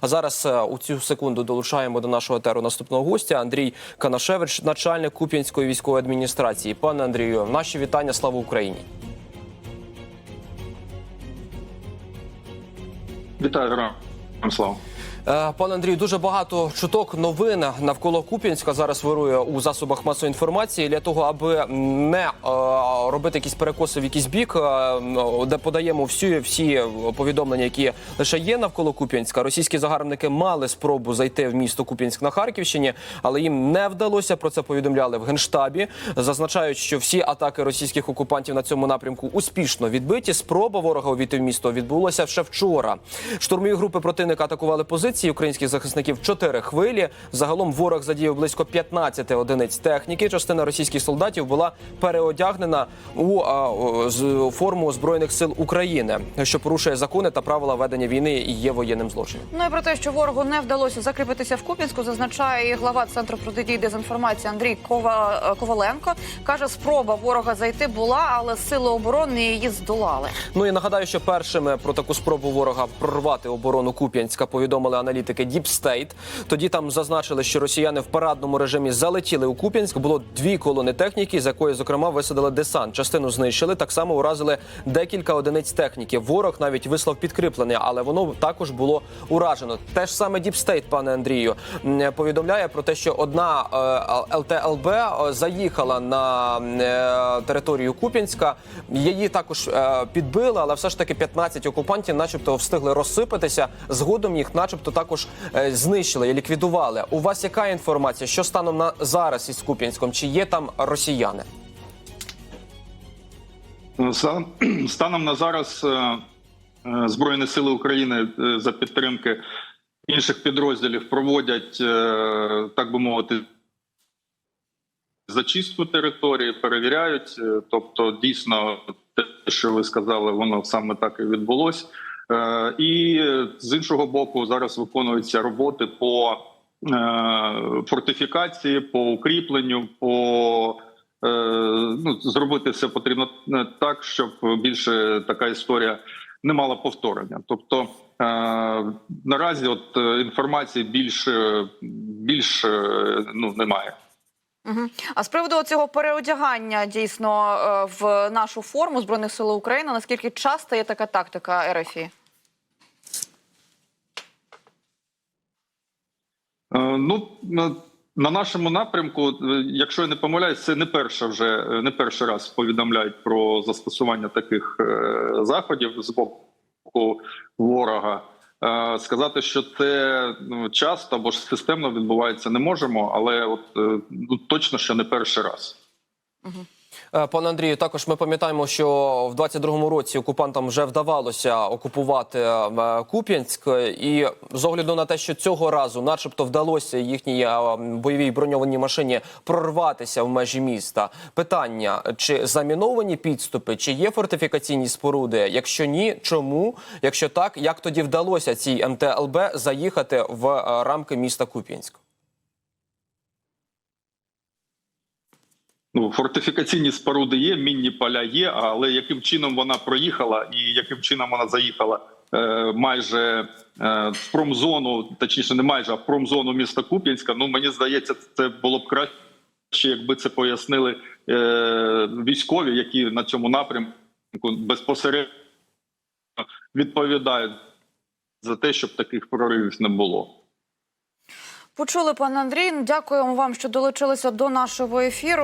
А зараз е, у цю секунду долучаємо до нашого етеру наступного гостя Андрій Канашевич, начальник Куп'янської військової адміністрації. Пане Андрію, наші вітання. Слава Україні. Вітаю, героям слава. Е, Пане Андрію, дуже багато чуток новин навколо Куп'янська зараз вирує у засобах масової інформації для того, аби не е, робити якісь перекоси в якийсь бік, де подаємо всі всі повідомлення, які лише є навколо Куп'янська. Російські загарбники мали спробу зайти в місто Куп'янськ на Харківщині, але їм не вдалося. Про це повідомляли в генштабі. Зазначають, що всі атаки російських окупантів на цьому напрямку успішно відбиті. Спроба ворога увійти в місто відбулася ще вчора. Штурмові групи противника атакували позиції українських захисників чотири хвилі. Загалом ворог задіяв близько 15 одиниць техніки. Частина російських солдатів була переодягнена у форму збройних сил України, що порушує закони та правила ведення війни і є воєнним злочином. Ну і про те, що ворогу не вдалося закріпитися в Куп'янську, зазначає і глава центру протидії дезінформації Андрій Кова... Коваленко. каже, спроба ворога зайти була, але сили оборони її здолали. Ну і нагадаю, що першими про таку спробу ворога прорвати оборону Куп'янська повідомили аналітики Deep State. Тоді там зазначили, що росіяни в парадному режимі залетіли у Куп'янськ. Було дві колони техніки, з якої зокрема висадили десант. Частину знищили. Так само уразили декілька одиниць техніки. Ворог навіть вислав підкріплення, але воно також було уражено. Те ж саме State, пане Андрію, повідомляє про те, що одна е, ЛТЛБ е, заїхала на е, територію Куп'янська. Її також підбили, але все ж таки 15 окупантів, начебто, встигли розсипатися. Згодом їх, начебто, також знищили і ліквідували. У вас яка інформація? Що станом на зараз із Куп'янськом? Чи є там росіяни? Станом на зараз е, е, Збройні Сили України е, за підтримки інших підрозділів проводять, так би мовити, зачистку території, перевіряють. Тобто, дійсно, те, що ви сказали, воно саме так і відбулось. Е, І з іншого боку, зараз виконуються роботи по фортифікації, по укріпленню, по ну, зробити все потрібно е, так, щоб більше така історія не мала повторення. Тобто е, наразі от е, інформації більше більш е, ну немає. Угу. А з приводу цього переодягання дійсно е, в нашу форму збройних сил України, наскільки часто є така тактика РФІ? Е, Ну на- на нашому напрямку, е, якщо я не помиляюсь, це не перше вже е, не перший раз повідомляють про застосування таких е, заходів з боку ворога. Сказати, що це ну, часто або ж системно відбувається, не можемо, але от ну, точно, що не перший раз. Е, Пане Андрію, також ми пам'ятаємо, що в 22-му році окупантам вже вдавалося окупувати е, Куп'янськ, і з огляду на те, що цього разу, начебто, вдалося їхній е, бойовій броньованій машині прорватися в межі міста. Питання: чи заміновані підступи, чи є фортифікаційні споруди? Якщо ні, чому? Якщо так, як тоді вдалося цій МТЛБ заїхати в е, рамки міста Куп'янськ? Ну, фортифікаційні споруди є, мінні поля є, але яким чином вона проїхала і яким чином вона заїхала е, майже е, в промзону, точніше, не майже, а в промзону міста Куп'янська. Ну мені здається, це було б краще, якби це пояснили е, військові, які на цьому напрямку безпосередньо відповідають за те, щоб таких проривів не було. Почули, пане Андрій. Дякуємо вам, що долучилися до нашого ефіру.